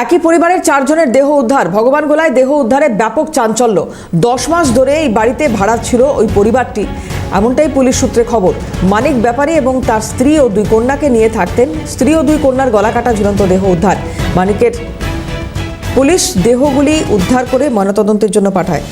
একই পরিবারের চারজনের দেহ উদ্ধার। ভগবান গোলায় দেহ উদ্ধারে ব্যাপক চাঞ্চল্য। দশ মাস ধরে এই বাড়িতে ভাড়া ছিল ওই পরিবারটি। এমনটাই পুলিশ সূত্রে খবর। মানিক ব্যাপারী এবং তার স্ত্রী ও দুই কন্যাকে নিয়ে থাকতেন। স্ত্রী ও দুই কন্যার গলা কাটা ঝুলন্ত দেহ উদ্ধার। মানিকের পুলিশ দেহগুলি উদ্ধার করে ময়নাতদন্তের জন্য পাঠায়।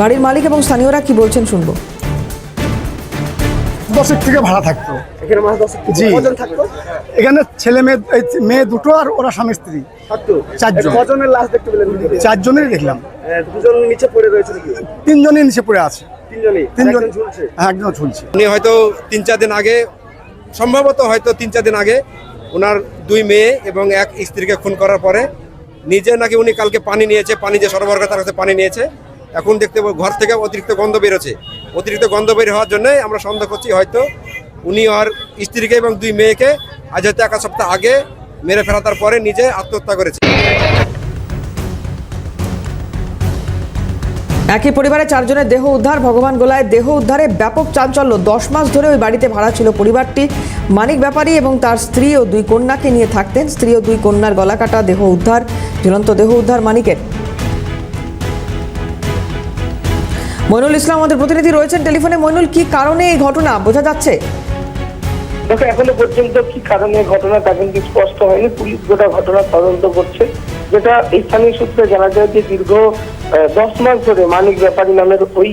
বাড়ির মালিক এবং স্থানীয়রা কি বলছেন শুনব। দশেক থেকে ভাড়া থাকতো। জি। থাকতো? এখানে ছেলে মেয়ে মেয়ে দুটো আর ওরা স্বামী স্ত্রী। থাকতো? চারজন। এ কজনের লাশ দেখতে পেলেন চারজনেরই দেখলাম। দুজন নিচে পড়ে রয়েছে তিনজনই নিচে পড়ে আছে। তিনজনই? তিনজন ঝুলছে? হ্যাঁ একজন ঝুলছে। উনি হয়তো তিন চার দিন আগে সম্ভবত হয়তো তিন চার দিন আগে ওনার দুই মেয়ে এবং এক স্ত্রীকে খুন করার পরে নিজে নাকি উনি কালকে পানি নিয়েছে পানি যে সরবরাহ তার কাছে পানি নিয়েছে এখন দেখতে ঘর থেকে অতিরিক্ত গন্ধ বেরোচ্ছে। অতিরিক্ত গন্ধ বের হওয়ার জন্য আমরা সন্দেহ করছি, হয়তো উনি আর স্ত্রীকে এবং দুই মেয়েকে আজ হয়তো এক সপ্তাহ আগে মেরে ফেরাতার পরে নিজে আত্মহত্যা করেছে। একই পরিবারের চারজনের দেহ উদ্ধার, ভগবান গোলায় দেহ উদ্ধারে ব্যাপক চাঞ্চল্য। দশ মাস ধরে ওই বাড়িতে ভাড়া ছিল পরিবারটি। মানিক ব্যাপারী এবং তার স্ত্রী ও দুই কন্যাকে নিয়ে থাকতেন। স্ত্রী ও দুই কন্যার গলা কাটা, দেহ উদ্ধার ঝুলন্ত দেহ উদ্ধার মানিকের। মইনুল ইসলাম, আমাদের প্রতিনিধি রয়েছেন টেলিফোনে। মইনুল, কি কারণে এই ঘটনা? বোঝা যাচ্ছে? দেখো, এখনও পর্যন্ত কি কারণে ঘটনা তা কিন্তু স্পষ্ট হয়নি। পুলিশ গোটা ঘটনা তদন্ত করছে, যেটা স্থানীয় সূত্রে জানা যায় যে দীর্ঘ দশ মাস ধরে মানিক ব্যাপারী নামের ওই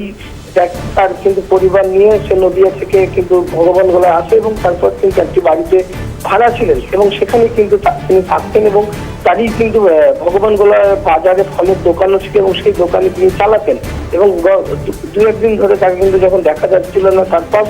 তার কিন্তু পরিবার নিয়ে সে নদিয়া থেকে কিন্তু ভগবান গোলায় আসে এবং তারপর কিন্তু একটি বাড়িতে ভাড়া ছিলেন এবং সেখানে কিন্তু তিনি থাকতেন এবং তারই কিন্তু ভগবান গোলায় বাজারে ফলের দোকানও ছিল এবং সেই দোকানে তিনি চালাতেন এবং দু- একদিন ধরে তাকে কিন্তু যখন দেখা যাচ্ছিল না, তারপর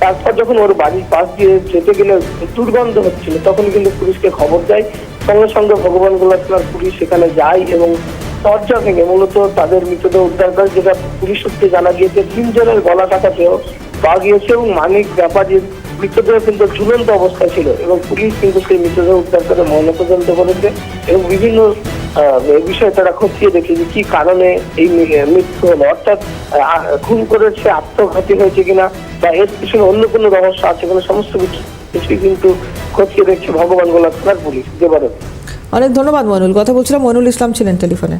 তারপর যখন ওর বাড়ির পাশ দিয়ে যেতে গেলে দুর্গন্ধ হচ্ছিল, তখন কিন্তু পুলিশকে খবর দেয়। সঙ্গে সঙ্গে ভগবান গোলা থানার পুলিশ সেখানে যায় এবং দরজা ভেঙে মূলত তাদের মৃতদেহ উদ্ধার করে, যেটা পুলিশ সূত্রে জানা গিয়েছে, তিনজনের গলা কাটাতেও পাওয়া গিয়েছে এবং মানিক ব্যাপারীর মৃতদেহ কিন্তু ঝুলন্ত অবস্থায় ছিল এবং পুলিশ কিন্তু সেই মৃতদেহ উদ্ধার করে ময়নাতদন্ত করেছে এবং বিভিন্ন বিষয়ে তারা খতিয়ে দেখে যে কি কারণে এই মৃত্যু হলো। অর্থাৎ খুন করেছে আত্মঘাতী হয়েছে কিনা বা এর পিছনে অন্য কোনো রহস্য আছে কিনা, সমস্ত কিছু কিছুই কিন্তু খতিয়ে দেখছে ভগবান গোলা থানার পুলিশ। দেবারত অনেক ধন্যবাদ মনুল কথা বলছিলাম মইনুল ইসলাম ছিলেন টেলিফোনে।